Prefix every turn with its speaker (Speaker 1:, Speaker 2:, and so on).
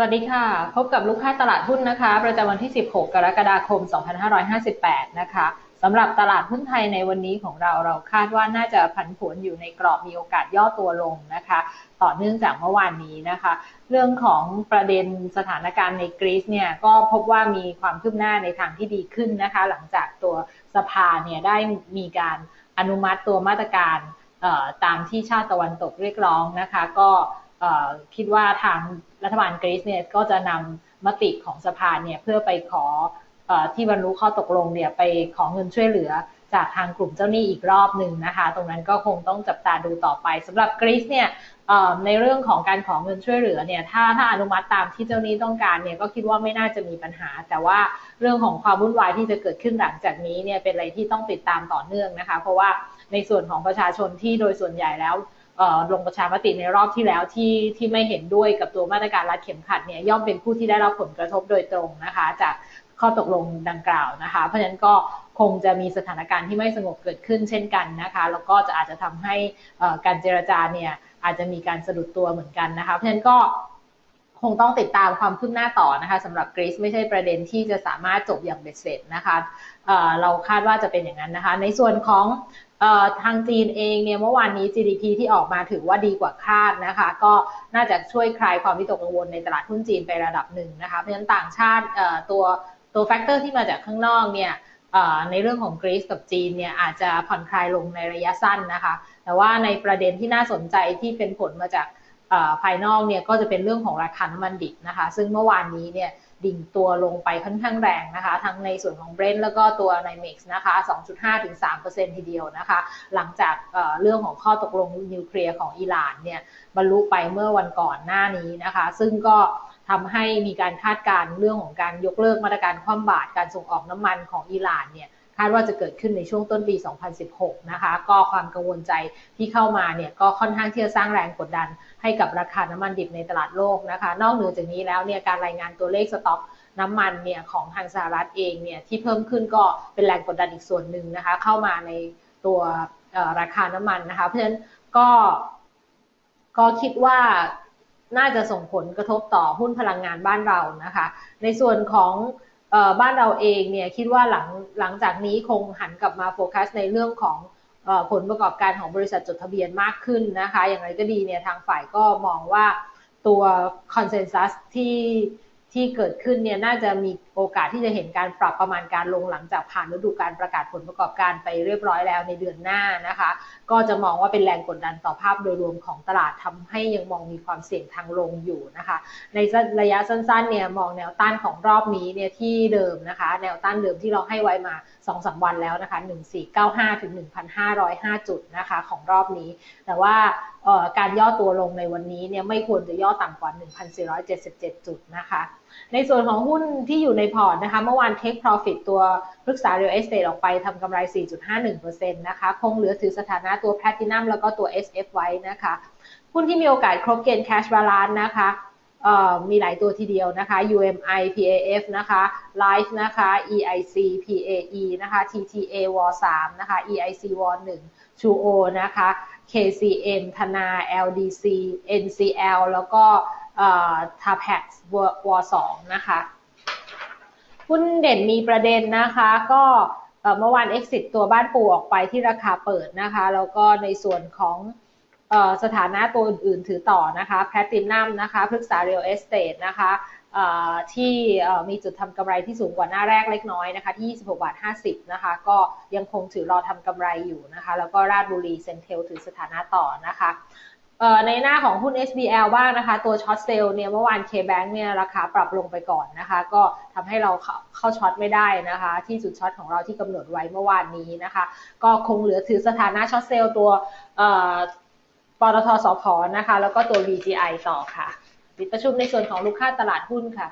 Speaker 1: วัสดีค่ะ พบกับลูกค้าตลาดหุ้นนะคะ ประจำวันที่ 16 กรกฎาคม 2558 นะคะสำหรับตลาดหุ้นไทยในวันนี้ของเราเราคาดว่าน่าจะผันผวนอยู่ในกรอบมีโอกาสย่อตัวลงนะคะ ต่อเนื่องจากเมื่อวานนี้นะคะ เรื่องของประเด็นสถานการณ์ในกรีซเนี่ยก็พบว่ามีความคืบหน้าในทางที่ดีขึ้นนะคะ หลังจากตัวสภาเนี่ยได้มีการอนุมัติตัวมาตรการตามที่ชาติตะวันตกเรียกร้องนะคะ ก็ คิดว่าทางรัฐบาลกรีซเนี่ยก็จะนำมติของสภาเนี่ยเพื่อไปขอที่บรรลุข้อตกลงเนี่ยไปขอเงินช่วยเหลือจากทางกลุ่มเจ้าหนี้อีกรอบหนึ่งนะคะ ตรงนั้นก็คงต้องจับตาดูต่อไปสำหรับกรีซเนี่ยในเรื่องของการขอเงินช่วยเหลือเนี่ยถ้าถ้าอนุมัติตามที่เจ้าหนี้ต้องการเนี่ยก็คิดว่าไม่น่าจะมีปัญหา แต่ว่าเรื่องของความวุ่นวายที่จะเกิดขึ้นหลังจากนี้เนี่ยเป็นอะไรที่ต้องติดตามต่อเนื่องนะคะ เพราะว่าในส่วนของประชาชนที่โดยส่วนใหญ่แล้ว ลงประชามติในรอบที่แล้วที่ที่ไม่เห็นด้วยกับตัวมาตรการรัดเข็มขัดเนี่ยย่อมเป็นผู้ที่ได้รับผลกระทบโดยตรงนะคะ จากข้อตกลงดังกล่าวนะคะ เพราะฉะนั้นก็คงจะมีสถานการณ์ที่ไม่สงบเกิดขึ้นเช่นกันนะคะ แล้วก็จะอาจจะทำให้การเจรจาเนี่ยอาจจะมีการสะดุดตัวเหมือนกันนะคะ เพราะฉะนั้นก็ คงต้องติดตามความคืบหน้าต่อนะคะสำหรับกรีซไม่ใช่ประเด็นที่จะสามารถจบอย่างเบ็ดเสร็จนะคะเราคาดว่าจะเป็นอย่างนั้นนะคะ ในส่วนของทางจีนเองเนี่ยเมื่อวานนี้ GDP ที่ออกมาถือว่าดีกว่าคาดนะคะ ก็น่าจะช่วยคลายความวิตกกังวลในตลาดหุ้นจีนไประดับหนึ่งนะคะเพราะฉะนั้นต่างชาติตัวตัวแฟกเตอร์ที่มาจากข้างนอกเนี่ยในเรื่องของกรีซกับจีนเนี่ยอาจจะผ่อนคลายลงในระยะสั้นนะคะ แต่ว่าในประเด็นที่น่าสนใจที่เป็นผลมาจาก ภายนอกเนี่ยก็จะเป็นเรื่องของราคาน้ำมันดิบนะคะ ซึ่งเมื่อวานนี้เนี่ยดิ่งตัวลงไปค่อนข้างแรงนะคะ ทั้งในส่วนของเบรนท์แล้วก็ตัวในเม็กซ์นะคะ 2.5 ถึง 3%ทีเดียวนะคะ หลังจากเรื่องของข้อตกลงนิวเคลียร์ของอิหร่านเนี่ยบรรลุไปเมื่อวันก่อนหน้านี้นะคะ ซึ่งก็ทำให้มีการคาดการเรื่องของการยกเลิกมาตรการคว่ำบาตรการส่งออกน้ำมันของอิหร่านเนี่ยาดว่าจะเกิดขึ้นในช่วงต้นปี 2016 นะคะ ก็ความกังวลใจที่เข้ามาเนี่ยก็ค่อนข้างที่จะสร้างแรงกดดันให้กับราคาน้ำมันดิบในตลาดโลกนะคะ นอกเหนือจากนี้แล้วเนี่ยการรายงานตัวเลขสต็อกน้ำมันเนี่ยของทางสหรัฐเองเนี่ยที่เพิ่มขึ้นก็เป็นแรงกดดันอีกส่วนหนึ่งนะคะ เข้ามาในตัวราคาน้ำมันนะคะ เพราะฉะนั้นก็ก็คิดว่าน่าจะส่งผลกระทบต่อหุ้นพลังงานบ้านเรานะคะ ในส่วนของ บ้านเราเองเนี่ยคิดว่าหลังหลังจากนี้คงหันกลับมาโฟกัสในเรื่องของผลประกอบการของบริษัทจดทะเบียนมากขึ้นนะคะ อย่างไรก็ดีเนี่ยทางฝ่ายก็มองว่าตัวคอนเซนแซสที่ที่เกิดขึ้นเนี่ยน่าจะมีโอกาสที่จะเห็นการปรับประมาณการลงหลังจากผ่านฤดูการประกาศผลประกอบการไปเรียบร้อยแล้วในเดือนหน้านะคะ ก็จะมองว่าเป็นแรงกดดันต่อภาพโดยรวมของตลาดทำให้ยังมองมีความเสี่ยงทางลงอยู่นะคะ ในระยะสั้นๆเนี่ยมองแนวต้านของรอบนี้เนี่ยที่เดิมนะคะ แนวต้านเดิมที่เราให้ไว้มา2อสวันแล้วนะคะ 1495 ถึง 1,505 จุดนะคะของรอบนี้ แต่ว่าการย่อตัวลงในวันนี้เนี่ยไม่ควรจะย่อต่ำกว่า 1,477 จุดนะคะ ในส่วนของหุ้นที่อยู่ในพอร์ตนะคะ เมื่อวานเทคโปรฟิตตัวปรึกษา Real Estate ออกไปทำกำไร 4.51%นะคะ คงเหลือถือสถานะตัว Platinum แล้วก็ตัว SF ไว้นะคะ หุ้นที่มีโอกาสครบเกณฑ์ Cash Balance นะคะมีหลายตัวทีเดียวนะคะ UMI PAF นะคะ Life นะคะ EIC PAE นะคะ TTA w a 3นะคะ EIC w a 1 Chuo นะคะ KCM ธนา LDC NCL แล้วก็ TAPEX w 2นะคะ หุ้นเด่นมีประเด็นนะคะ ก็เมื่อวาน exit ตัวบ้านปูออกไปที่ราคาเปิดนะคะ แล้วก็ในส่วนของสถานะตัวอื่นๆ ถือต่อนะคะแพลตินัมนะคะพฤกษาเรียลเอสเตทนะคะที่มีจุดทำกำไรที่สูงกว่าหน้าแรกเล็กน้อยนะคะที่ 26บาท50 นะคะ ก็ยังคงถือรอทำกำไรอยู่นะคะ แล้วก็ราชบุรีเซนเทลถือสถานะต่อนะคะ ในหน้าของหุ้น SBL บ้างนะคะ ตัวช็อตเซลล์เนี่ยเมื่อวาน K-Bank เนี่ยราคาปรับลงไปก่อนนะคะ ก็ทำให้เราเข้าช็อตไม่ได้นะคะ ที่จุดช็อตของเราที่กำหนดไว้เมื่อวานนี้นะคะ ก็คงเหลือถือสถานะช็อตเซลล์ตัวปตทสพนะคะ แล้วก็ตัว VGI ต่อค่ะ ปิดประชุมในส่วนของลูกค้าตลาดหุ้นค่ะ